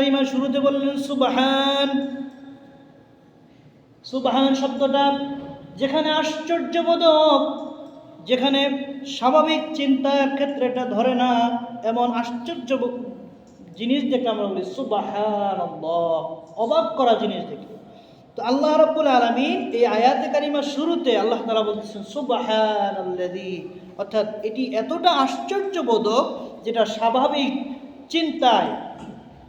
কারিমার শুরুতে বললেন, সুবাহান। সুবাহান শব্দটা যেখানে আশ্চর্যবোধক, যেখানে স্বাভাবিক চিন্তার ক্ষেত্রে এটা ধরে না, এমন আশ্চর্য জিনিস দেখে আমরা বলি সুবাহান অবাক করা জিনিস দেখি। তো আল্লাহ রব্বুল আলমিন এই আয়াতে কারিমার শুরুতে আল্লাহ তালা বলতেছেন সুবাহান অর্থাৎ এটি এতটা আশ্চর্যবোধক যেটা স্বাভাবিক চিন্তায়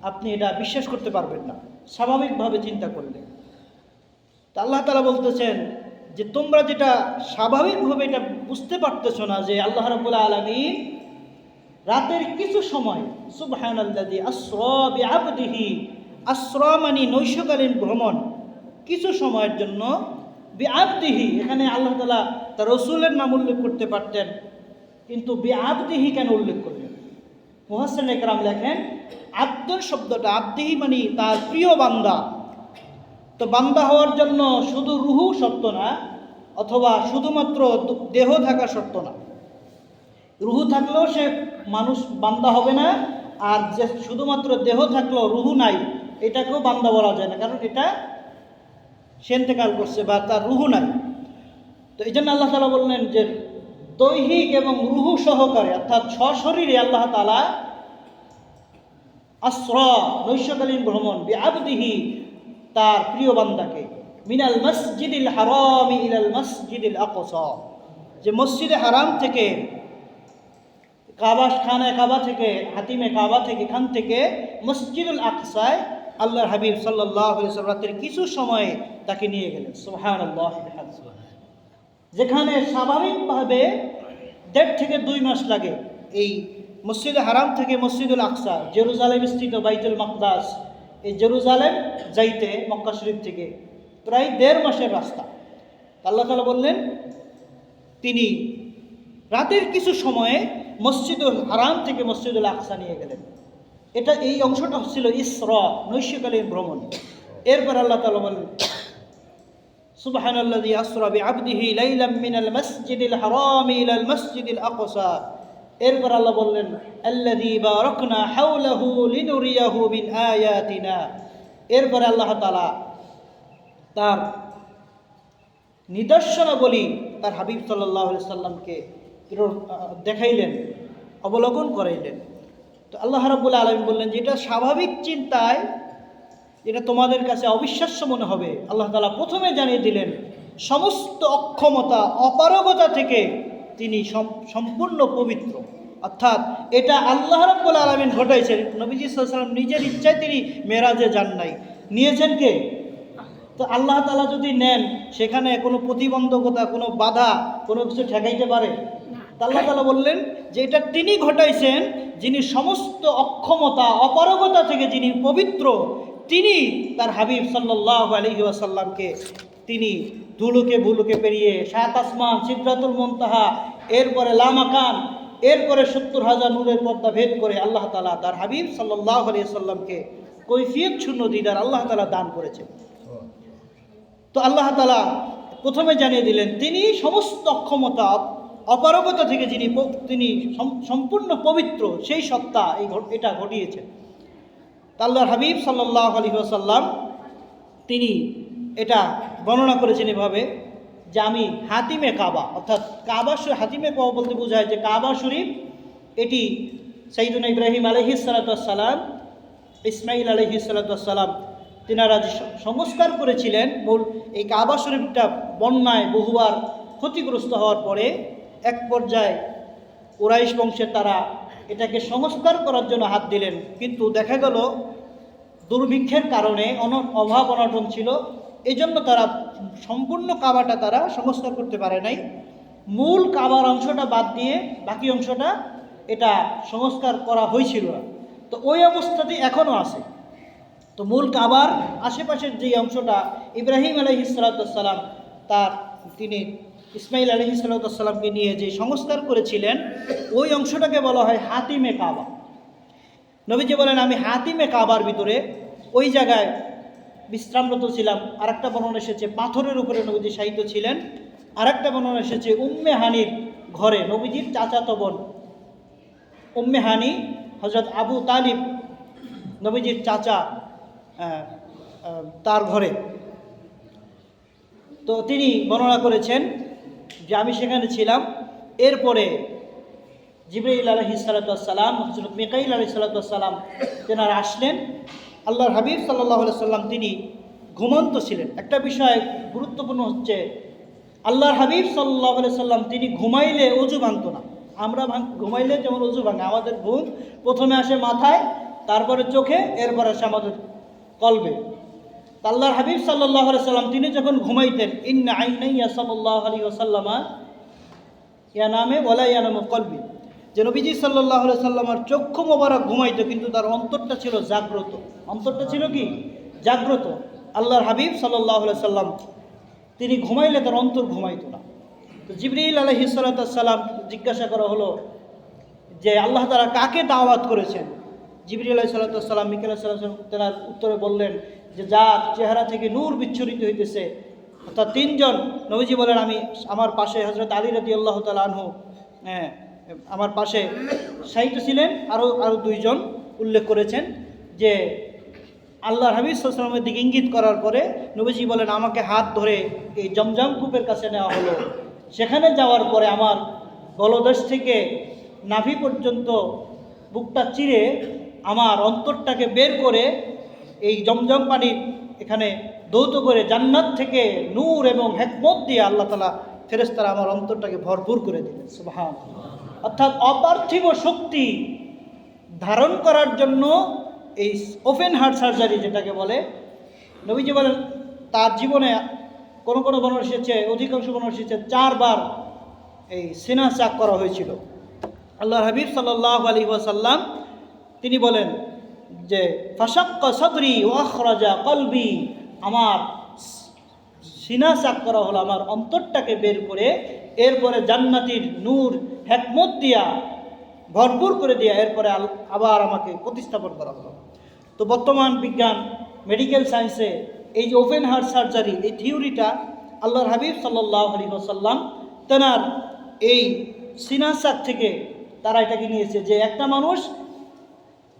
আপনি এটা বিশ্বাস করতে পারবেন না। স্বাভাবিকভাবে চিন্তা করলে। তা আল্লাহ তালা বলতেছেন যে, তোমরা যেটা স্বাভাবিকভাবে এটা বুঝতে পারতেছো না যে, আল্লাহ রবুল্লা আলমী রাতের কিছু সময় সুবহান আল্লাদি আশ্রবি আবদিহি আশ্রমানি নৈশকালীন ভ্রমণ, কিছু সময়ের জন্য বেআবদিহি, এখানে আল্লাহ তালা তার রসুলের নাম উল্লেখ করতে পারতেন, কিন্তু বেআবদিহি কেন উল্লেখ করলেন? মোহাসেন একরাম লেখেন আব্দুল শব্দটা আব্দিহি মানে তার প্রিয় বান্দা। তো বান্দা হওয়ার জন্য শুধু রুহু শর্ত না, অথবা শুধুমাত্র দেহ থাকা শর্ত না। রুহু থাকলেও সে মানুষ বান্দা হবে না, আর যে শুধুমাত্র দেহ থাকলেও রুহু নাই, এটাকেও বান্দা বলা যায় না, কারণ এটা সেন্তেকাল করছে বা তার রুহু নাই। তো এই জন্য আল্লাহ তালা বললেন যে দৈহিক এবং রুহু সহকারে, অর্থাৎ সশরীরে আল্লাহ তালা আশ্র নৈশকালীন ভ্রমণ, বিআবদিহি তার প্রিয় বান্দাকে। মিনাল মসজিদিল হারামি ইলাল মসজিদিল আকসা। যে মসজিদে হারাম থেকে কাবা খানে কাবা থেকে, হাতিমে কাবা থেকে খান থেকে মসজিদুল আকসায় আল্লাহর হাবিব সাল্লাহ রাতের কিছু সময়ে তাকে নিয়ে গেলেন। সোহান যেখানে স্বাভাবিকভাবে দেড় থেকে দুই মাস লাগে এই মসজিদ হারাম থেকে মসজিদুল আকসা, জেরুজালেম স্থিত বাইতুল মকদাস, এই জেরুজালেম যাইতে মক্কা শরীফ থেকে প্রায় দেড় মাসের রাস্তা। আল্লাহ তালা বললেন, তিনি রাতের কিছু সময়ে মসজিদুল হারাম থেকে মসজিদুল আকসা নিয়ে গেলেন। এটা এই অংশটা হচ্ছিল ইসর, নৈশকালীন ভ্রমণ। এরপর আল্লাহ তালা বললেন সুবাহান আল্লাহ আসরা বি আবদিহি লাইলাম মিনাল মসজিদুল হারাম ইলাল মসজিদুল আকসা। এরপর আল্লাহ বললেন আয়াতিনা। এরপর আল্লাহ তালা তার নিদর্শনাবলী তার হাবিব আলাইহি সাল্লামকে দেখাইলেন, অবলোকন করাইলেন। তো আল্লাহ রাব্বুল আলামিন বললেন যে, এটা স্বাভাবিক চিন্তায়, এটা তোমাদের কাছে অবিশ্বাস্য মনে হবে। আল্লাহ তালা প্রথমে জানিয়ে দিলেন, সমস্ত অক্ষমতা, অপারগতা থেকে তিনি সম্পূর্ণ পবিত্র। অর্থাৎ এটা আল্লাহ রব্বুল আলমিন ঘটাইছেন। নবীজি সাল্লাম নিজের ইচ্ছায় তিনি মেরাজে যান নাই। নিয়েছেন কে? তো আল্লাহ তালা যদি নেন, সেখানে কোনো প্রতিবন্ধকতা, কোনো বাধা, কোনো কিছু ঠেকাইতে পারে? আল্লাহ তালা বললেন যে এটা তিনি ঘটাইছেন, যিনি সমস্ত অক্ষমতা, অপারগতা থেকে যিনি পবিত্র, তিনি তার হাবিব সাল্লাহ আলহি আসাল্লামকে তিনি ধুলুকে ভুলুকে পেরিয়ে সাত আসমান সিদ্ধাতুল মন্তাহা, এরপরে লামাকান এরপরে সত্তর হাজার নূরের পর্দা ভেদ করে আল্লাহ তালা তার হাবিব সাল্লাহ আলি সাল্লামকে কৈফিয়ত শূন্য দিদার আল্লাহ তালা দান করেছেন। তো আল্লাহ তালা প্রথমে জানিয়ে দিলেন, তিনি সমস্ত অক্ষমতা অপারগতা থেকে যিনি তিনি সম্পূর্ণ পবিত্র, সেই সত্তা এই এটা ঘটিয়েছেন। আল্লাহর হাবিব সাল্লাহ আলী আসাল্লাম তিনি এটা বর্ণনা করেছেন এভাবে যে আমি হাতিমে কাবা, অর্থাৎ কাবা হাতিমে কাবা বলতে বোঝায় যে কাবা শরীফ, এটি সঈদুল ইব্রাহিম আলহি সালাতাম ইসমাইল আলহি সালাতাম তিনারা যে সংস্কার করেছিলেন, মূল এই কাবা শরীফটা বন্যায় বহুবার ক্ষতিগ্রস্ত হওয়ার পরে এক পর্যায়ে ওরাইশ বংশের তারা এটাকে সংস্কার করার জন্য হাত দিলেন। কিন্তু দেখা গেল দুর্ভিক্ষের কারণে অন, অভাব অনটন ছিল। এই জন্য তারা সম্পূর্ণ কাবাটা তারা সংস্কার করতে পারে নাই। মূল কাবার অংশটা বাদ দিয়ে বাকি অংশটা এটা সংস্কার করা হয়েছিল। তো ওই অবস্থাতেই এখনও আছে। তো মূল কাবার আশেপাশের যে অংশটা ইব্রাহিম আলহি সালাতাম তার তিনি ইসমাইল আলহি সাল্লাতামকে নিয়ে যে সংস্কার করেছিলেন, ওই অংশটাকে বলা হয় হাতিমে কাবা। নবীজি বলেন, আমি হাতিমে কাবার ভিতরে ওই জায়গায় বিশ্রামরত ছিলাম। আর একটা বর্ণনা এসেছে, পাথরের উপরে নবীজি সাহিত্য ছিলেন। আর একটা বর্ণনা এসেছে, উম্মে হানির ঘরে, নবীজির চাচাতো বোন। উম্মে হানি হজরত আবু তালিব, নবীজির চাচা তার ঘরে। তো তিনি বর্ণনা করেছেন যে আমি সেখানে ছিলাম। এরপরে জিবরাইল আলহি সালাতাম হজরত মিকাইল আলহি সালাতাম তেনারা আসলেন। আল্লাহর হাবিব সাল্লাহ সাল্লাম তিনি ঘুমন্ত ছিলেন। একটা বিষয় গুরুত্বপূর্ণ হচ্ছে, আল্লাহর হাবিব সাল্লাহ সাল্লাম তিনি ঘুমাইলে অজু ভাঙত না। আমরা ঘুমাইলে যেমন অজু ভাঙে, আমাদের ঘুম প্রথমে আসে মাথায়, তারপরে চোখে, এরপর আসে আমাদের কলবে। আল্লাহর হাবিব সাল্লাহ সাল্লাম তিনি যখন ঘুমাইতেন, ইন্না আইনাইয়া সাল্লাহ আলী ওসাল্লামা ইয়া নামে বলা ইয়া নামে কলবি। যে নবীজি সাল্লাহ সাল্লামার চক্ষু মোবারক ঘুমাইতো কিন্তু তার অন্তরটা ছিল জাগ্রত। অন্তরটা ছিল কি? জাগ্রত। আল্লাহর হাবিব সাল্লাহ সাল্লাম তিনি ঘুমাইলে তার অন্তর ঘুমাইত না। তো জিবরিল আলহি সাল্লাম জিজ্ঞাসা করা হলো যে আল্লাহ তারা কাকে দাওয়াত করেছেন? জিবরি আলাহ সাল্লাম মিকাল সাল্লাম তেনার উত্তরে বললেন যে যার চেহারা থেকে নূর বিচ্ছুরিত হইতেছে। অর্থাৎ তিনজন নবীজি বলেন আমি আমার পাশে হজরত আলী রাদি আল্লাহ তালা আনহু। হ্যাঁ, আমার পাশে সাহিত্য ছিলেন আরও আরও দুইজন উল্লেখ করেছেন যে আল্লাহর হাবিব সাল্লামের দিকে ইঙ্গিত করার পরে নবীজি বলেন, আমাকে হাত ধরে এই জমজম কূপের কাছে নেওয়া হলো। সেখানে যাওয়ার পরে আমার গলদেশ থেকে নাভি পর্যন্ত বুকটা চিরে আমার অন্তরটাকে বের করে এই জমজম পানির এখানে দৌত করে জান্নাত থেকে নূর এবং হেকমত দিয়ে আল্লাহ তালা ফেরেস্তারা আমার অন্তরটাকে ভরপুর করে দিলেন। সুবহান অর্থাৎ অপার্থিব শক্তি ধারণ করার জন্য এই ওপেন হার্ট সার্জারি যেটাকে বলে, নবীজি বলেন, তার জীবনে কোনো কোনো বর্ণনা এসেছে অধিকাংশ বর্ণনা এসেছে চারবার এই সিনা চাক করা হয়েছিল। আল্লাহ হাবিব সাল্লাহ আলী ওয়াসাল্লাম তিনি বলেন যে, ফাশাক্কা সদরি ওয়াখরাজা কলবি আমার সিনা চাক করা হলো, আমার অন্তরটাকে বের করে এরপরে জান্নাতির নূর, হেকমত দিয়া, ভরপুর করে দিয়া এরপরে আবার আমাকে প্রতিস্থাপন করা হলো। তো বর্তমান বিজ্ঞান মেডিকেল সায়েন্সে এই যে ওপেন হার্ট সার্জারি এই থিওরিটা আল্লাহর হাবিব সাল্লাহ আলী ওসাল্লাম তেনার এই সিনাসাক থেকে তারা এটাকে নিয়েছে যে একটা মানুষ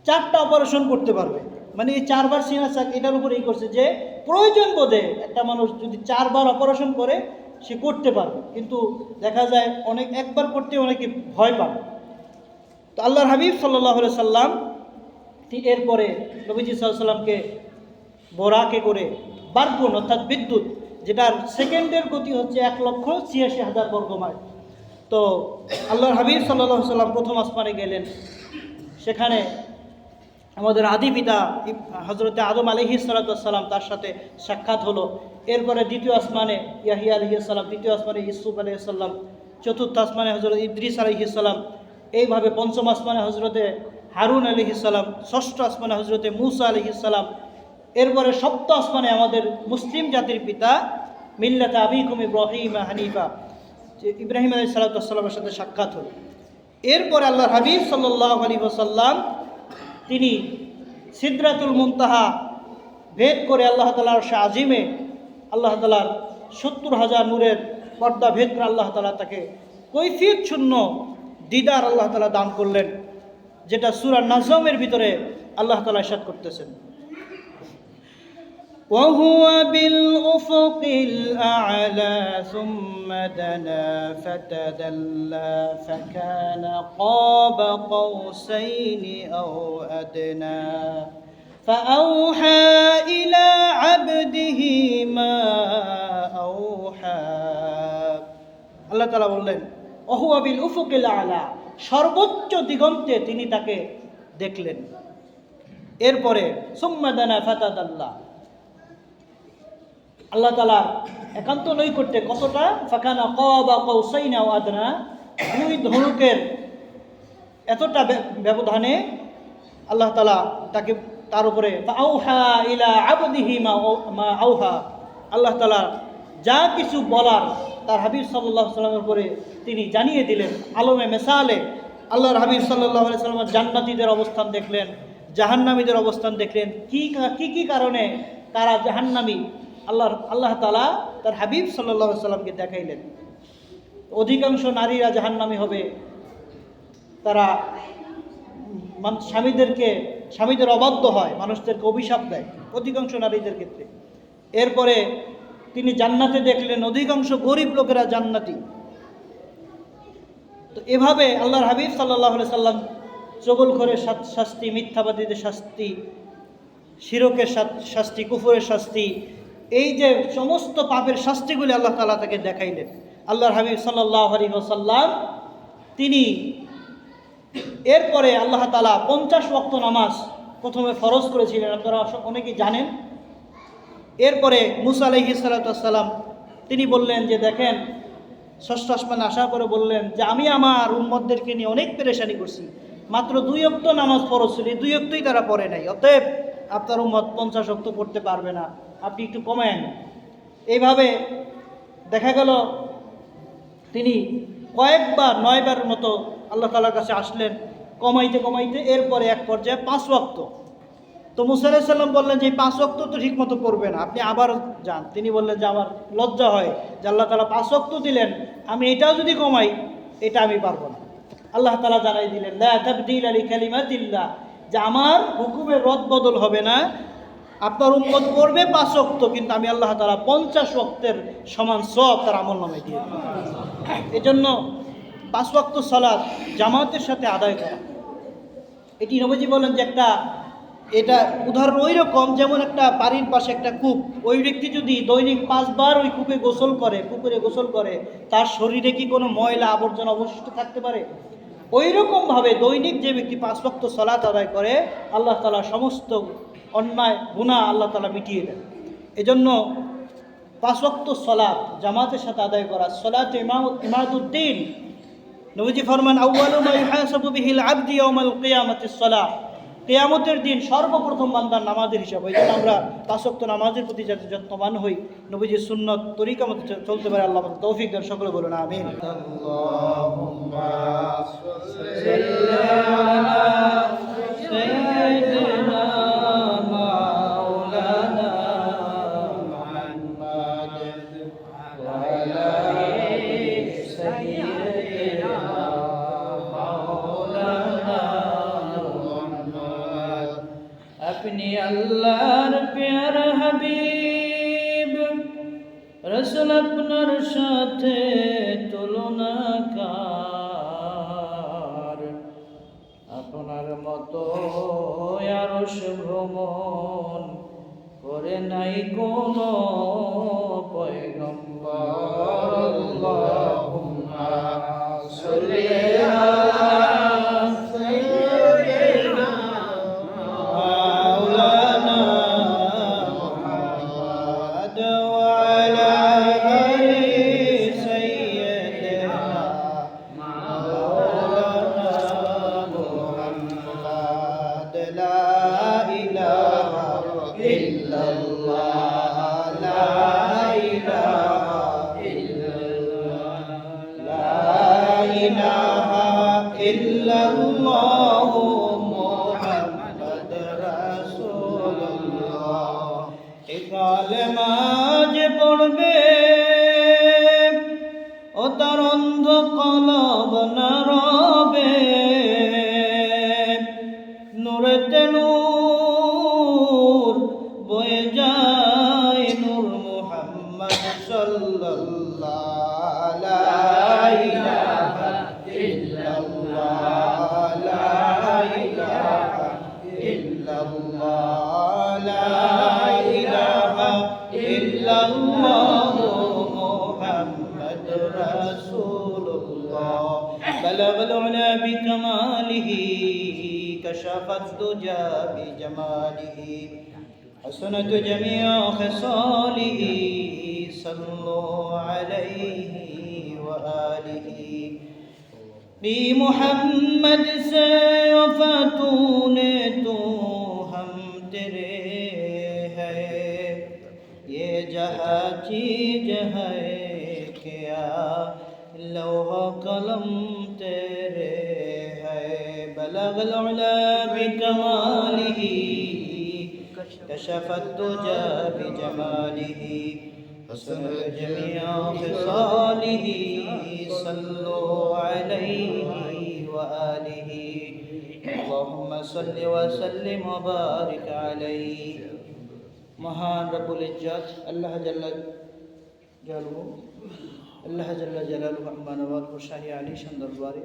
চারটা অপারেশন করতে পারবে। মানে এই চারবার সিনাসাক এটার উপরে এই করছে যে প্রয়োজন বোধে একটা মানুষ যদি চারবার অপারেশন করে সে করতে পারবে। কিন্তু দেখা যায় অনেক, একবার করতে অনেকে ভয় পায় তো আল্লাহর হাবিব সাল্লাহ সাল্লাম এরপরে নবীজি সাল্লামকে বোরাকে করে বারগুন অর্থাৎ বিদ্যুৎ, যেটার সেকেন্ডের গতি হচ্ছে এক লক্ষ ছিয়াশি হাজার বর্গ মাইল তো আল্লাহর হাবিব সাল্লাহ সাল্লাম প্রথম আসমানে গেলেন। সেখানে আমাদের আদি পিতা হজরতে আদম আলহি সাল্লাম তার সাথে সাক্ষাৎ হলো। এরপরে দ্বিতীয় আসমানে ইয়াহিয়া আলহিসাল্লাম তৃতীয় আসমানে ইসুফ আলহিসাল্লাম চতুর্থ আসমানে হজরত ইদ্রিস আলহিসাল্লাম এইভাবে পঞ্চম আসমানে হজরতে হারুন আলহিসাল্লাম ষষ্ঠ আসমানে হজরতে মুসা আলহিসাল্লাম এরপরে সপ্ত আসমানে আমাদের মুসলিম জাতির পিতা মিল্লাত আবিকুম ইব্রাহিম হানিফা ইব্রাহিম আলী সাল্লামের সাথে সাক্ষাৎ হল। এরপরে আল্লাহ হাবিব সাল্লাহ আলী ওসাল্লাম তিনি সিদ্রাতুল মুনতাহা ভেদ করে আল্লাহ তালার সে আজিমে আল্লাহ তালার সত্তর হাজার নূরের পর্দা ভেদ করে আল্লাহ তালা তাকে কৈফিয়ত শূন্য দিদার আল্লাহ তালা দান করলেন, যেটা সুরা নাজমের ভিতরে আল্লাহ তালা ইসাদ করতেছেন। وهو بالأفق الأعلى ثم دنا فتدلى فكان قاب قوسين أو أدنى فأوحى إلى عبده ما أوحى আল্লাহ তালা বললেন অহুয়া বিল উফুকিল আলা সর্বোচ্চ দিগন্তে তিনি তাকে দেখলেন এরপরে সুম্মাদানা ফাতাদ আল্লাহ আল্লাহ তালা একান্ত নৈকট্যে কতটা? ফাঁকানা ক বা কৌসাইনা ও আদনা। দুই ধনুকের এতটা ব্যবধানে আল্লাহ তালা তাকে তার উপরে আউহা ইলা আবদিহি মা মা আউহা আল্লাহ তালা যা কিছু বলার তার হাবিব সাল্লাহ সাল্লামের উপরে তিনি জানিয়ে দিলেন। আলমে মেসালে আল্লাহর হাবিব সাল্লাহ সাল্লামের জান্নাতীদের অবস্থান দেখলেন, জাহান্নামীদের অবস্থান দেখলেন। কা- কি কি কারণে তারা জাহান্নামী আল্লাহর আল্লাহ তালা তার হাবিব সাল্লাহ সাল্লামকে দেখাইলেন। অধিকাংশ নারীরা জাহান্নামী হবে। তারা স্বামীদেরকে, স্বামীদের অবাধ্য হয়, মানুষদেরকে অভিশাপ দেয় অধিকাংশ নারীদের ক্ষেত্রে। এরপরে তিনি জান্নাতে দেখলেন অধিকাংশ গরিব লোকেরা জান্নাতি। তো এভাবে আল্লাহর হাবিব সাল্লাহ সাল্লাম চগল করে শাস্তি, মিথ্যাবাদীদের শাস্তি, শিরকের শাস্তি, কুফুরের শাস্তি এই যে সমস্ত পাপের শাস্তিগুলি আল্লাহ তালা তাকে দেখাইলেন। আল্লাহর হাবিব সাল্লাহ আলী সাল্লাম তিনি এরপরে আল্লাহ তালা পঞ্চাশ ওয়াক্ত নামাজ প্রথমে ফরজ করেছিলেন। আপনারা অনেকেই জানেন। এরপরে মুসা আলহি সালাতাম তিনি বললেন যে, দেখেন, ষষ্ঠ আসমানে আসার পরে বললেন যে, আমি আমার উম্মদদেরকে নিয়ে অনেক পেরেশানি করছি। মাত্র দুই অক্ত নামাজ ফরজ ছিল দুই অক্তই তারা পড়ে নাই। অতএব আপনার উম্মত পঞ্চাশ অক্ত পড়তে পারবে না। আপনি একটু কমেন এইভাবে দেখা গেল তিনি কয়েকবার, নয়বার মতো আল্লাহ তালার কাছে আসলেন কমাইতে কমাইতে, এরপরে এক পর্যায়ে পাঁচ ওয়াক্ত। তো মুসা সাল্লাম বললেন যে, এই পাঁচ ওয়াক্ত তো ঠিক মতো করবে না আপনি আবার যান। তিনি বললেন যে, আমার লজ্জা হয় যে আল্লাহ তালা পাঁচ ওয়াক্ত দিলেন, আমি এটাও যদি কমাই, এটা আমি পারব না। আল্লাহ তালা জানাই দিলেন, লা তাবদিল আলী কালিমাতিল্লাহ। যে, আমার হুকুমের রদ বদল হবে না আপনার উম্মত করবে পাঁচ ওয়াক্ত, কিন্তু আমি আল্লাহ তালা পঞ্চাশ ওয়াক্তের সমান সব তার আমল নামে দিয়ে দেব। এজন্য পাঁচ ওয়াক্ত সালাদ জামাতের সাথে আদায় করা এটি নবজি বলেন যে একটা, এটা উদাহরণ ওই রকম যেমন একটা বাড়ির পাশে একটা কূপ, ওই ব্যক্তি যদি দৈনিক পাঁচবার ওই কূপে গোসল করে, পুকুরে গোসল করে, তার শরীরে কি কোনো ময়লা আবর্জনা অবশিষ্ট থাকতে পারে ওই রকমভাবে দৈনিক যে ব্যক্তি পাঁচ ভক্ত সলাত আদায় করে, আল্লাহ তালা সমস্ত অন্যায় গুণা আল্লাহ তালা মিটিয়ে দেন। এজন্য পাঁচ ওয়াক্ত সলাত জামাতের সাথে আদায় করা সলাত ইমাদুদ্দিন নবীজি ফরমান, আউয়ালু মা ইউহাসাবু বিহিল আবদি ইয়াউমাল কিয়ামাতিস সালাহ কিয়ামতের দিন সর্বপ্রথম বান্দার নামাজের হিসাব এই জন্য আমরা পাঁচ ওয়াক্ত নামাজের প্রতি যাতে যত্নবান হই, নবীজির সুন্নত তরিকা মতো চলতে পারে, আল্লাহ তৌফিক দেন, সকলে বলুন, আমিন। كشف الدجى بجماله. حسنت جميع خصاله. صلوا عليه وآله. بی محمد سے وفاتون تو ہم تیرے ہے یہ جہاں چیز ہے کیا قلم تیرے بلغ العلا بکمالہ كشف الدجى بجماله حسن جميع خصاله صلوا عليه وآله اللهم صل وسلم وبارك عليه মহান রব্বুল ইজ্জত আল্লাহ জাল্লা জালু আল্লাহ জাল্লা জালালু রহমানবাদ শাহী আলী দরবারে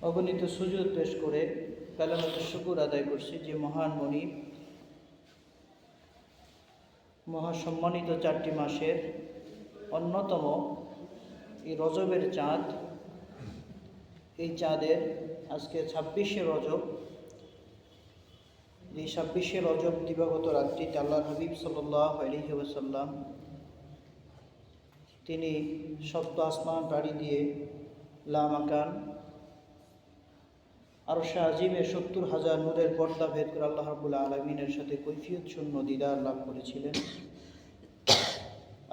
অগণিত সুযোগ পেশ করে কালামত শুকুর আদায় করছি যে মহান মনিব মহাসম্মানিত চারটি মাসের অন্যতম এই রজবের চাঁদ। এই চাঁদের আজকে ছাব্বিশে রজব। এই ছাব্বিশে রজব দিবাগত রাত্রিতে আল্লাহ হাবিব সাল্লাহ ওসাল্লাম তিনি সপ্ত আসমান পাড়ি দিয়ে লামাকান আরও শাহ আজিমের সত্তর হাজার নূরের পর্দা ভেদ করে আল্লাহ রাবুল্লাহ আলমিনের সাথে কৈফিয়ত শূন্য দিদার লাভ করেছিলেন।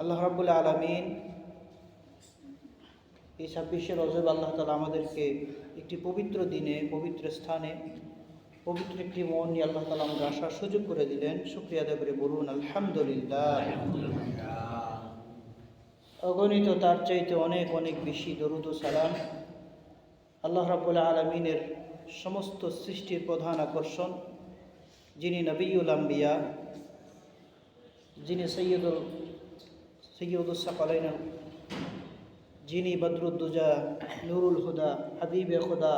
আল্লাহ রাবুল্লাহ আলমিন এই ছাব্বিশে রজব আল্লাহ তালা আমাদেরকে একটি পবিত্র দিনে, পবিত্র স্থানে, পবিত্র একটি মন নিয়ে আল্লাহ তালা আমাদের আসার সুযোগ করে দিলেন। শুক্রিয়া আদায় করে বলুন, আলহামদুলিল্লাহ। অগণিত তার চাইতে অনেক অনেক বেশি দরুদ সালাম আল্লাহ রাবুল্লাহ আলমিনের সমস্ত সৃষ্টির প্রধান আকর্ষণ, যিনি নবীউল আম্বিয়া, যিনি সৈয়দুল সৈয়দুল সাকালাইন যিনি বদরুদ্দুজা, নুরুল হুদা, হাবিবে খুদা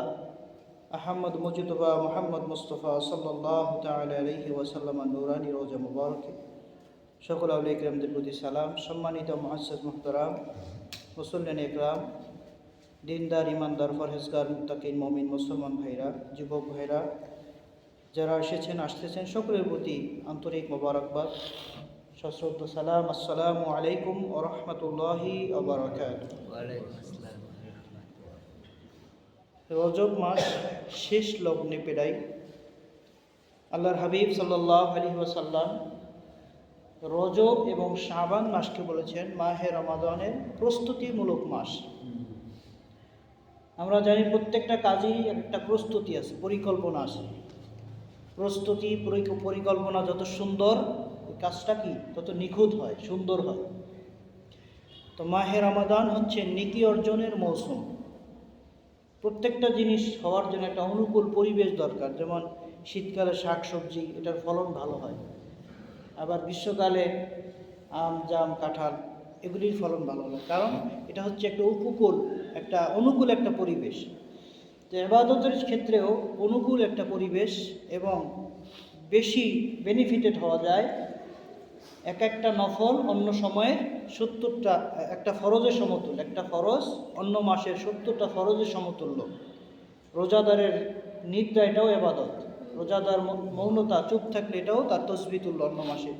আহমদ মুজতবা মোহাম্মদ মুস্তফা সাল্লাহ তাল নুরানি রোজা মুবারকে। সকল আউল প্রতি সালাম। সম্মানিত মহাসাজ মুহতারাম মুসল্লেন ইকরাম দিনদার, ইমানদার ফরহেজগার মুতাকিন মমিন, মুসলমান ভাইরা, যুবক ভাইরা, যারা এসেছেন, আসতেছেন, সকলের প্রতি আন্তরিক মোবারকবাদ, সশ্রদ্ধ সালাম, আসসালামু আলাইকুম ও রজব মাস শেষ লগ্নে পেরাই। আল্লাহর হাবিব সাল্লাহ আলী ওসাল্লাম রজব এবং শাবান মাসকে বলেছেন, মাহে রমাদানের প্রস্তুতিমূলক মাস। আমরা জানি প্রত্যেকটা কাজেই একটা প্রস্তুতি আছে, পরিকল্পনা আছে। প্রস্তুতি পরিকল্পনা যত সুন্দর কাজটা কি? তত নিখুঁত হয়, সুন্দর হয়। তো মাহে রমাদান হচ্ছে নীতি অর্জনের মৌসুম। প্রত্যেকটা জিনিস হওয়ার জন্য একটা অনুকূল পরিবেশ দরকার। যেমন শীতকালে শাক সবজি এটার ফলন ভালো হয়। আবার গ্রীষ্মকালে আম, জাম, কাঁঠাল এগুলির ফলন ভালো হয় কারণ এটা হচ্ছে একটা উপকূল, একটা অনুকূল একটা পরিবেশ। তো এবাদতের ক্ষেত্রেও অনুকূল একটা পরিবেশ এবং বেশি বেনিফিটেড হওয়া যায়। এক একটা নফল অন্য সময়ে সত্তরটা, একটা ফরজের সমতুল্য, একটা ফরজ অন্য মাসের সত্তরটা ফরজের সমতুল্য। রোজাদারের নিদ্রা এটাও এবাদত রোজাদার মৌনতা, চুপ থাকলে এটাও তার তসবি তুল্য অন্য মাসে।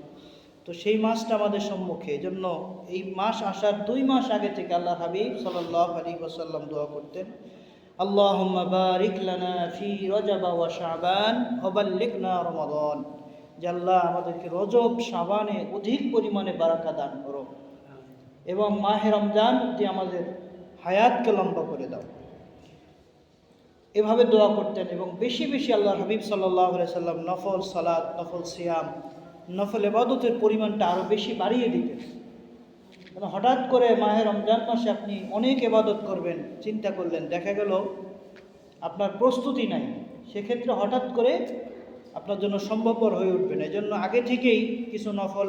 তো সেই মাসটা আমাদের সম্মুখে। জন্য এই মাস আসার দুই মাস আগে থেকে আল্লাহ হাবিব সাল্লাহ আলী ওসাল্লাম দোয়া করতেন আল্লাহ বারিক লানা ফি রজাবা ওয়া শাবান ওবাল্লিগনা রমাদান যে আল্লাহ আমাদেরকে রজব, শাবানে অধিক পরিমাণে বারাকা দান করো। এবং মাহে রমজান অব্দি আমাদের হায়াতকে লম্বা করে দাও। এভাবে দোয়া করতেন এবং বেশি বেশি আল্লাহ হাবিব সাল্লাহ সাল্লাম নফল সালাদ নফল সিয়াম নফল এবাদতের পরিমাণটা আরও বেশি বাড়িয়ে দিতেন হঠাৎ করে মাহে রমজান মাসে আপনি অনেক এবাদত করবেন, চিন্তা করলেন, দেখা গেল আপনার প্রস্তুতি নাই। সেক্ষেত্রে হঠাৎ করে আপনার জন্য সম্ভবপর হয়ে উঠবে না। এই জন্য আগে থেকেই কিছু নফল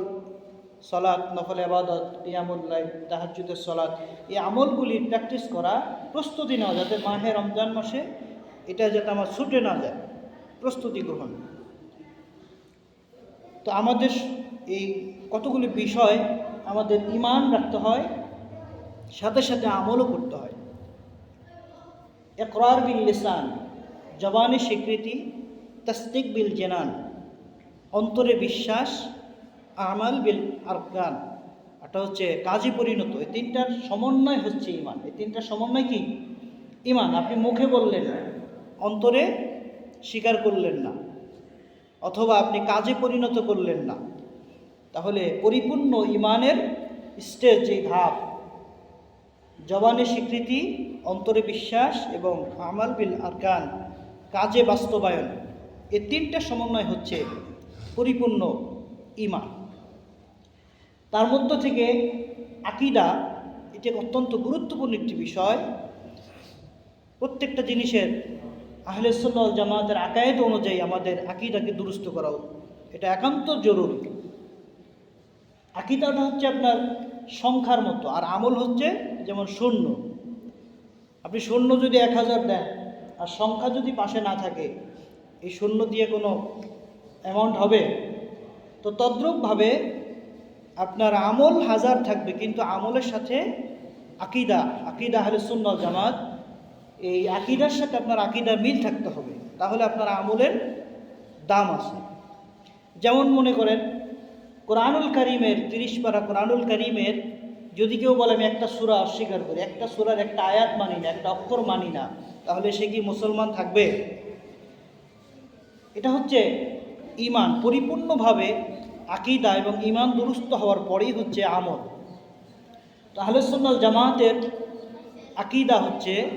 সলাৎ, নফল আবাদত ইয়ামুল্লাহ তাহাজুদের সলাৎ, এই আমলগুলি প্র্যাকটিস করা, প্রস্তুতি নেওয়া, যাতে মাহে রমজান মাসে এটা যাতে আমার ছুটে না যায়। প্রস্তুতি গ্রহণ। তো আমাদের এই কতগুলি বিষয় আমাদের ইমান রাখতে হয়, সাথে সাথে আমলও করতে হয়। একরার বিল লিসান, জবানে স্বীকৃতি তস্তিক বিল জেনান, অন্তরে বিশ্বাস, আমাল বিল আরকান। এটা হচ্ছে কাজে পরিণত। এই তিনটার সমন্বয় হচ্ছে ইমান। এই তিনটার সমন্বয় কি? ইমান। আপনি মুখে বললেন অন্তরে স্বীকার করলেন না। অথবা আপনি কাজে পরিণত করলেন না, তাহলে পরিপূর্ণ ইমানের স্টেজ যে ধাপ। জবানে স্বীকৃতি, অন্তরে বিশ্বাস এবং আমাল বিল আরকান, কাজে বাস্তবায়ন, এ তিনটা সমন্বয় হচ্ছে পরিপূর্ণ ইমান। তার মধ্য থেকে আকিদা, এটি অত্যন্ত গুরুত্বপূর্ণ একটি বিষয়। প্রত্যেকটা জিনিসের আহলে সুন্নাল জামাতের আকায়েদ অনুযায়ী আমাদের আকিদাকে দুরুস্ত করা এটা একান্ত জরুরি। আকিদাটা হচ্ছে আপনার সংখ্যার মতো, আর আমল হচ্ছে যেমন শূন্য। আপনি শূন্য যদি এক হাজার দেন, আর সংখ্যা যদি পাশে না থাকে, এই শূন্য দিয়ে কোনো অ্যামাউন্ট হবে? তো তদ্রূপভাবে আপনার আমল হাজার থাকবে, কিন্তু আমলের সাথে আকিদা আকিদা হলে সুন্নত জামাত এই আকিদার সাথে আপনার আকিদার মিল থাকতে হবে। তাহলে আপনার আমলের দাম আছে। যেমন মনে করেন, কোরআনুল করিমের তিরিশ পারা কোরআনুল করিমের, যদি কেউ বলে, আমি একটা সুরা অস্বীকার করি, একটা সুরার একটা আয়াত মানি না, একটা অক্ষর মানি না, তাহলে সে কি মুসলমান থাকবে? এটা হচ্ছে ইমান পরিপূর্ণভাবে আকিদা এবং ইমান দুরুস্ত হওয়ার পরেই হচ্ছে আমল। তাহলে সুন্নাল জামাতের আকিদা হচ্ছে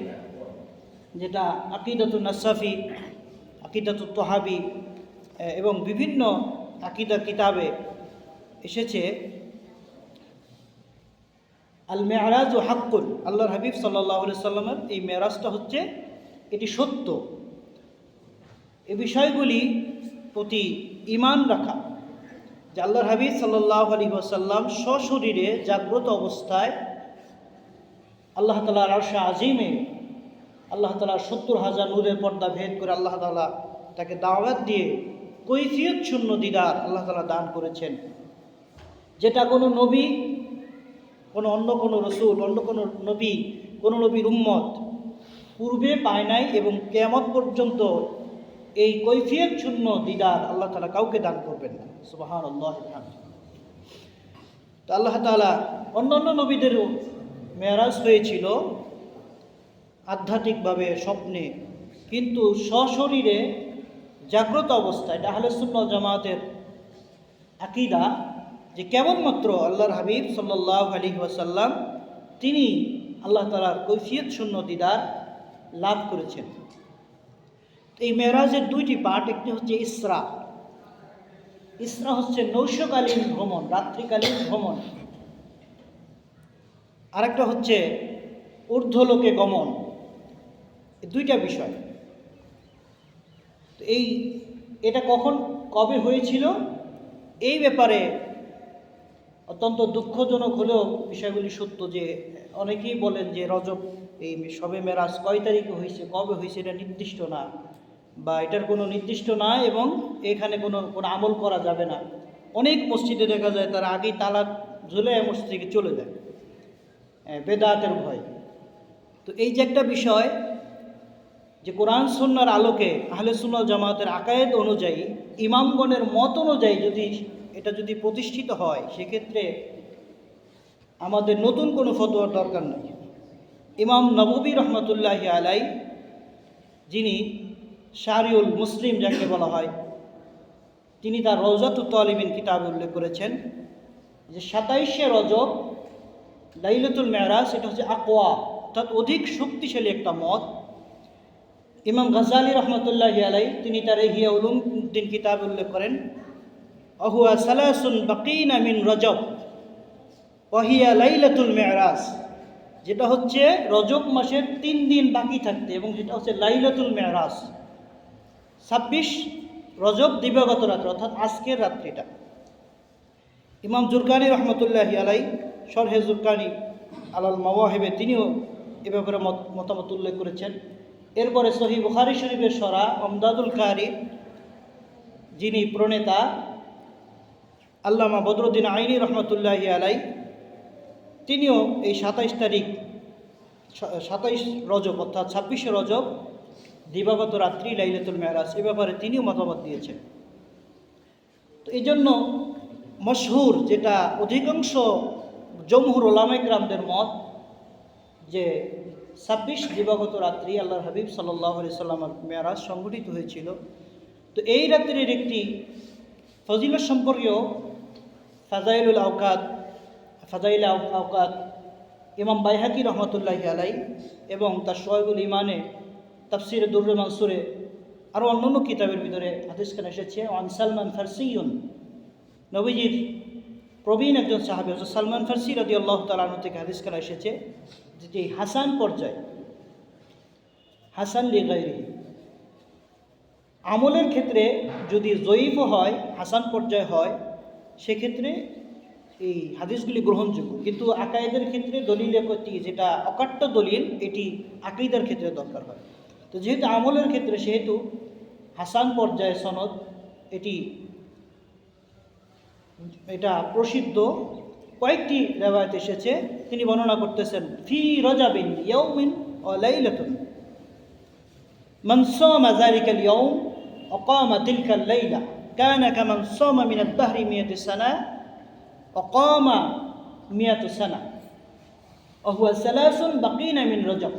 যেটা আকিদাতুল নাসাফি আকিদাতুল তোহাবি এবং বিভিন্ন আকিদা কিতাবে এসেছে। আল মেহরাজ ও হাক্কুল আল্লাহর হাবিব সাল্লাহ সাল্লামের এই মেরাজটা হচ্ছে এটি সত্য। এ বিষয়গুলি প্রতি ইমান রাখা, যে আল্লাহর হাবিব সাল্লাহ আলী ওসাল্লাম সশরীরে জাগ্রত অবস্থায় আল্লাহ তালা আরশা আজিমে আল্লাহ তালা সত্তর হাজার নূরের পর্দা ভেদ করে আল্লাহ তালা তাকে দাওয়াত দিয়ে কৈফিয়ত শূন্য দিদার আল্লাহ তালা দান করেছেন। যেটা কোনো নবী, কোনো অন্য কোনো রসুল, অন্য কোনো নবী, কোনো নবীর উম্মত পূর্বে পায় নাই এবং কেয়ামত পর্যন্ত এই কৈফিয়ত শূন্য দিদার আল্লাহ তালা কাউকে দান করবেন না। সুবাহান আল্লাহ তো আল্লাহ তালা অন্যান্য নবীদেরও মেয়ারাজ হয়েছিল। আধ্যাত্মিকভাবে স্বপ্নে, কিন্তু সশরীরে জাগ্রত অবস্থায়, এটা আহলে সুন্নাহ জামাতের আকিদা যে কেবলমাত্র আল্লাহর হাবিব সাল্লাহ আলী ওয়াসাল্লাম, তিনি আল্লাহ তালার কৈফিয়ত শূন্য দিদার লাভ করেছেন। এই মেরাজের দুইটি পার্ট, একটি হচ্ছে ইসরা। ইসরা হচ্ছে নৈশকালীন ভ্রমণ, রাত্রিকালীন ভ্রমণ। আরেকটা হচ্ছে ঊর্ধ্বলোকে গমন। দুইটা বিষয়। এই, এটা কখন, কবে হয়েছিল? এই ব্যাপারে অত্যন্ত দুঃখজনক হলেও বিষয়গুলি সত্য যে অনেকেই বলেন যে রজব, এই সবে মেরাজ কয় তারিখে হয়েছে, কবে হয়েছে এটা নির্দিষ্ট না বা এটার কোনো নির্দিষ্ট না এবং এখানে কোনো কোনো আমল করা যাবে না। অনেক মসজিদে দেখা যায় তারা আগেই তালাক ঝুলে মসজিদ চলে যায়। বেদাতের ভয়। তো এই যে একটা বিষয় যে কোরআন সুন্নার আলোকে আহলে সুন্নাল জামাতের আকায়েদ অনুযায়ী, ইমামগণের মত অনুযায়ী যদি এটা যদি প্রতিষ্ঠিত হয়, সেক্ষেত্রে আমাদের নতুন কোনো ফতোয়ার দরকার নেই। ইমাম নববী রহমতুল্লাহি আলাই যিনি শাহরিউল মুসলিম যাকে বলা হয়, তিনি তার রজাত তালিমিন কিতাবে উল্লেখ করেছেন যে সাতাইশে রজব লাইলতুল মেয়ারাজ এটা হচ্ছে আকোয়া অর্থাৎ অধিক শক্তিশালী একটা মত। ইমাম গজালি রহমতুল্লাহ আলাই তিনি তার হিয়া উলুম দিন কিতাব উল্লেখ করেন, অহুয়া সালাসুন বাকিন আমিন রজব অহিয়া লাইলাতুল মেয়ারাজ যেটা হচ্ছে রজব মাসের তিন দিন বাকি থাকতে এবং যেটা হচ্ছে লাইলাতুল মেয়ারাজ ছাব্বিশ রজব দিবাগত রাত্রি, অর্থাৎ আজকের রাত্রিটা। ইমাম জুরকানি রহমতুল্লাহ আলাই সরহে জুরকানি আলাল মাওয়াহেবে, তিনিও এ ব্যাপারে মতামত উল্লেখ করেছেন। এরপরে সহি বুখারি শরীফের সরা অমদাদুল কারি, যিনি প্রণেতা, আল্লামা বদরুদ্দিন আইনি রহমতুল্লাহ আলাই, তিনিও এই সাতাইশ তারিখ সাতাইশ রজব অর্থাৎ ছাব্বিশে রজব, দিবাগত রাত্রি লাইলাতুল মেয়ারাজ এ ব্যাপারে তিনিও মতামত দিয়েছেন। তো এই জন্য মশহুর যেটা অধিকাংশ জমহুর ওলামাইকরামদের মত, যে ছাব্বিশ দিবাগত রাত্রি আল্লাহর হাবিব সাল্লাহ আলি সাল্লামার মেয়ারাজ সংগঠিত হয়েছিল। তো এই রাত্রির একটি ফজিলত সম্পর্কেও ফাজাইলুল আওকাত, ফাজাইল আওকাত ইমাম বাইহাকি রহমতুল্লাহ আলাই এবং তার সোয়েবুল ইমানে তাফসির দুর্রে মানসুরে আরও অন্যান্য কিতাবের ভিতরে হাদিস খান এসেছে ওয়ান সালমান ফারসিউন নবীজির প্রবীণ একজন সাহাবি হচ্ছে সালমান ফারসি রদি আল্লাহ তালানু থেকে হাদিস খান এসেছে। যেটি হাসান পর্যায়, হাসান লিগাইরি আমলের ক্ষেত্রে যদি জয়ীফ হয়, হাসান পর্যায় হয়, সেক্ষেত্রে এই হাদিসগুলি গ্রহণযোগ্য। কিন্তু আকাইদের ক্ষেত্রে দলিলের প্রতি যেটা অকাট্য দলিল, এটি আকিদার ক্ষেত্রে দরকার হয়। তো যেহেতু আমলের ক্ষেত্রে, সেহেতু হাসান পর্যায়ে সনদ, এটি, এটা প্রসিদ্ধ। কয়েকটি রেওয়ায়ত এসেছে তিনি বর্ণনা করতেছেন ফি রজাবিন ইয়ৌমিন ও লাইলাতুন من صام ذلك اليوم وقام تلك الليلة كان كمن صام من الدهر مئة سنة وقام مئة سنة وهو ثلاث بقين من رجب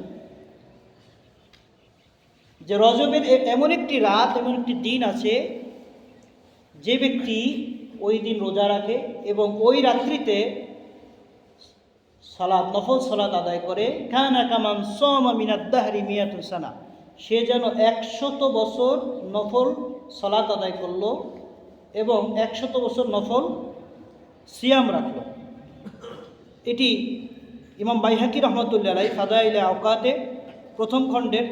যে রজবের এ- এমন একটি রাত এমন একটি দিন আছে যে ব্যক্তি ওই দিন রোজা রাখে এবং ওই রাত্রিতে সালাদ নফল সালাদ আদায় করে খানা কামান সম মিনাদ্দাহারি মিয়াতুল সানা সে যেন একশত বছর নফল সালাত আদায় করল এবং একশত বছর নফল সিয়াম রাখল। এটি ইমাম বাইহাকি রহমতুল্লাহ আলাই ফাদাইলে আওকাতে প্রথম খণ্ডের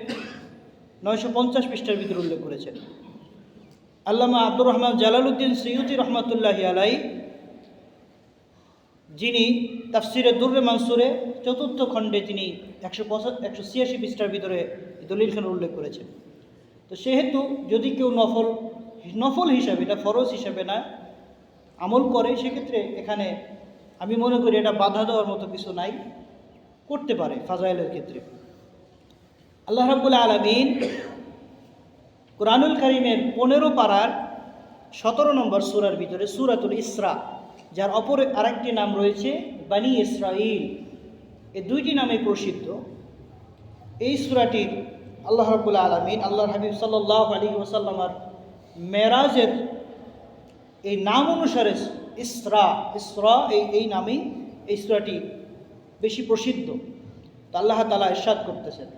নয়শো পঞ্চাশ পৃষ্ঠার ভিতরে উল্লেখ করেছেন। আল্লামা আব্দুর রহমান জালালউদ্দিন সৈয়দি রহমতুল্লাহি আলাই যিনি তাফসিরে দুর্রে মানসুরে চতুর্থ খণ্ডে তিনি একশো একশো ছিয়াশি পৃষ্ঠার ভিতরে দলিল খান উল্লেখ করেছেন। তো সেহেতু যদি কেউ নফল নফল হিসাবে, এটা ফরজ হিসাবে না, আমল করে, সেক্ষেত্রে এখানে আমি মনে করি এটা বাধা দেওয়ার মতো কিছু নাই, করতে পারে ফাজাইলের ক্ষেত্রে। আল্লাহ রাবুল আলমিন কোরআনুল করিমের পনেরো পাড়ার সতেরো নম্বর সুরার ভিতরে সুরাতুল ইসরা, যার অপর আরেকটি নাম রয়েছে বানি ইসরাইল এই দুইটি নামে প্রসিদ্ধ। এই সুরাটির আল্লাহ রাবুল আলমিন আল্লাহ হাবিব সাল্লাহ আলী ওসাল্লামার মেরাজের এই নাম অনুসারে ইসরা ইসরা এই এই নামেই এই সুরাটি বেশি প্রসিদ্ধ। তো আল্লাহ তালা ইরশাদ করতেছেন।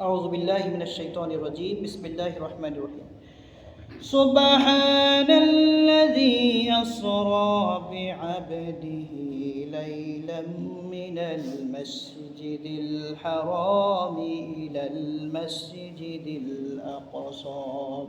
أعوذ بالله من الشيطان الرجيم. بسم الله الرحمن الرحيم. سبحان الذي أسرى بعبده ليلا من المسجد الحرام إلى المسجد الأقصى.